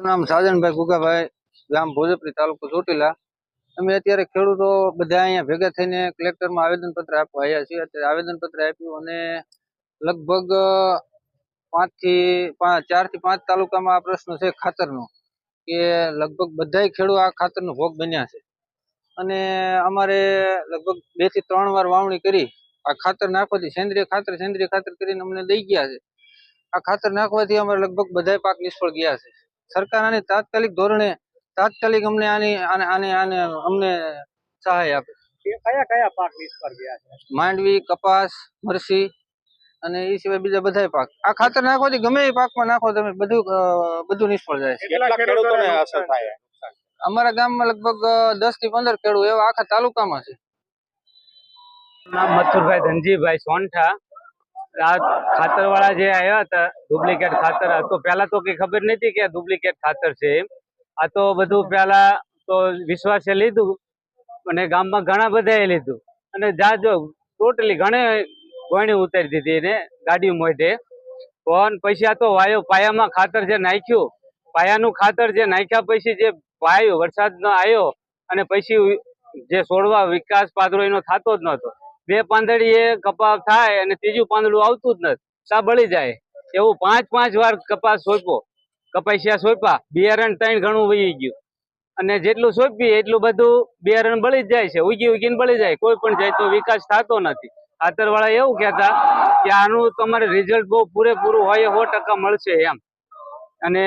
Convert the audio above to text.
મારું નામ સાજનભાઈ ગુગાભાઈ ગામ ભોજપરી તાલુકો ચોટીલા. અમે અત્યારે ખેડૂતો બધા અહીંયા ભેગા થઈને કલેક્ટરમાં આવેદનપત્ર આપવા આવ્યા છીએ. અત્યારે આવેદનપત્ર આપ્યું અને લગભગ, પાંચથી પાંચ તાલુકામાં આ પ્રશ્ન છે ખાતરનો, કે લગભગ બધાય ખેડૂત આ ખાતરનો ભોગ બન્યા છે. અને અમારે લગભગ બેથી ત્રણ વાર વાવણી કરી. આ ખાતર નાખવાથી સેન્દ્રિય ખાતર સેન્દ્રિય ખાતર કરીને અમને દઈ ગયા છે. આ ખાતર નાખવાથી અમારે લગભગ બધાય પાક નિષ્ફળ ગયા છે. સરકાર આને તાત્કાલિક ધોરણે તાત્કાલિક અમને આની આને આને આને અમને સહાય આપે. કયા કયા પાક નિષ્ફળ ગયા છે? માંડવી કપાસ મરસી અને એ સિવાય બીજા બધાય પાક. આ ખાતર નાખો ગમે એ પાકમાં નાખો તમે બધું બધું નિષ્ફળ જાય છે. કેટલા ખેડૂતોને અસર થાય? અમારા ગામમાં લગભગ દસથી પંદર ખેડૂત એવા આખા તાલુકામાં છે. નામ મથુરભાઈ ધનજીભાઈ સોનઠા. આ ખાતરવાળા જે આવ્યા હતા ડુપ્લિકેટ ખાતર તો પેલા તો કઈ ખબર નથી કે ડુપ્લિકેટ ખાતર છે એમ. આ તો બધું પેલા તો વિશ્વાસે લીધું અને ગામમાં ઘણા બધાએ લીધું. અને જાજો ટોટલી ઘણે ગોણી ઉતારી દીધી એને ગાડી મોઢે. પણ પછી આ તો વાયો, પાયામાં ખાતર જે નાખ્યું, પાયાનું ખાતર જે નાખ્યા પછી જે પાયો વરસાદ ન આવ્યો અને પછી જે છોડવા વિકાસ પાદરો એનો થતો જ નહોતો. બે પાંદડી એ કપાસ થાય અને ત્રીજું પાંદડું આવતું જ નથી. સા બળી જાય. એવું પાંચ પાંચ વાર કપાસ સોંપો કપાસિયા સોંપા બિયારણ ત્રણ ઘણું વહી ગયું. અને જેટલું સોંપીએ એટલું બધું બિયારણ બળી જ જાય છે. ઉગી ઉગીને બળી જાય. કોઈ પણ જાય તો વિકાસ થતો નથી. આતરવાળા એવું કહેતા કે આનું તમારે રિઝલ્ટ બહુ પૂરેપૂરું હોય સો ટકા મળશે એમ. અને